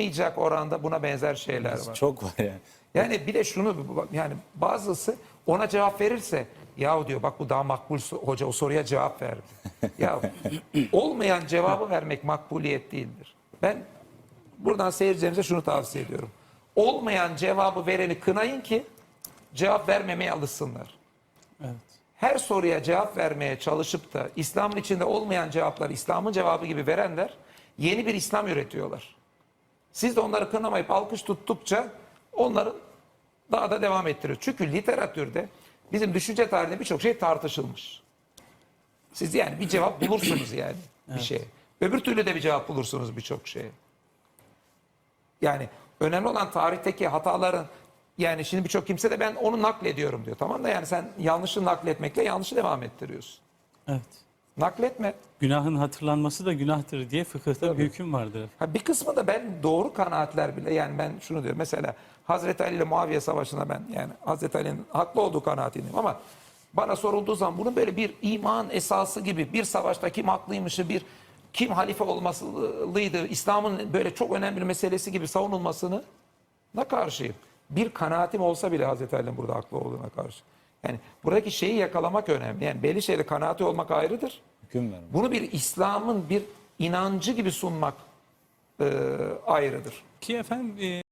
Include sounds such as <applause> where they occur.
olmayacak oranda buna benzer şeyler var. Çok var yani. Yani bir de şunu yani bazısı ona cevap verirse yahu diyor bak bu daha makbul hoca o soruya cevap verdi. <laughs> ya olmayan cevabı vermek makbuliyet değildir. Ben buradan seyircilerimize şunu tavsiye ediyorum. Olmayan cevabı vereni kınayın ki cevap vermemeye alışsınlar. Evet. Her soruya cevap vermeye çalışıp da İslam'ın içinde olmayan cevaplar İslam'ın cevabı gibi verenler yeni bir İslam üretiyorlar. Siz de onları kınamayıp alkış tuttukça onların daha da devam ettiriyor. Çünkü literatürde bizim düşünce tarihinde birçok şey tartışılmış. Siz yani bir cevap bulursunuz yani bir şeye. Öbür türlü de bir cevap bulursunuz birçok şeye. Yani önemli olan tarihteki hataların yani şimdi birçok kimse de ben onu naklediyorum diyor. Tamam da yani sen yanlışı nakletmekle yanlışı devam ettiriyorsun. Evet. Nakletme. Günahın hatırlanması da günahtır diye fıkıhta bir hüküm vardır. Ha, bir kısmı da ben doğru kanaatler bile yani ben şunu diyorum mesela Hazreti Ali ile Muaviye Savaşı'na ben yani Hazreti Ali'nin haklı olduğu kanaatindeyim ama bana sorulduğu zaman bunun böyle bir iman esası gibi bir savaşta kim haklıymışı bir kim halife olmalıydı İslam'ın böyle çok önemli bir meselesi gibi savunulmasını da karşıyım. Bir kanaatim olsa bile Hazreti Ali'nin burada haklı olduğuna karşı. Yani buradaki şeyi yakalamak önemli. Yani belli şeyde kanaati olmak ayrıdır. Hüküm vermek. Bunu bir İslam'ın bir inancı gibi sunmak e, ayrıdır. Ki efendim e,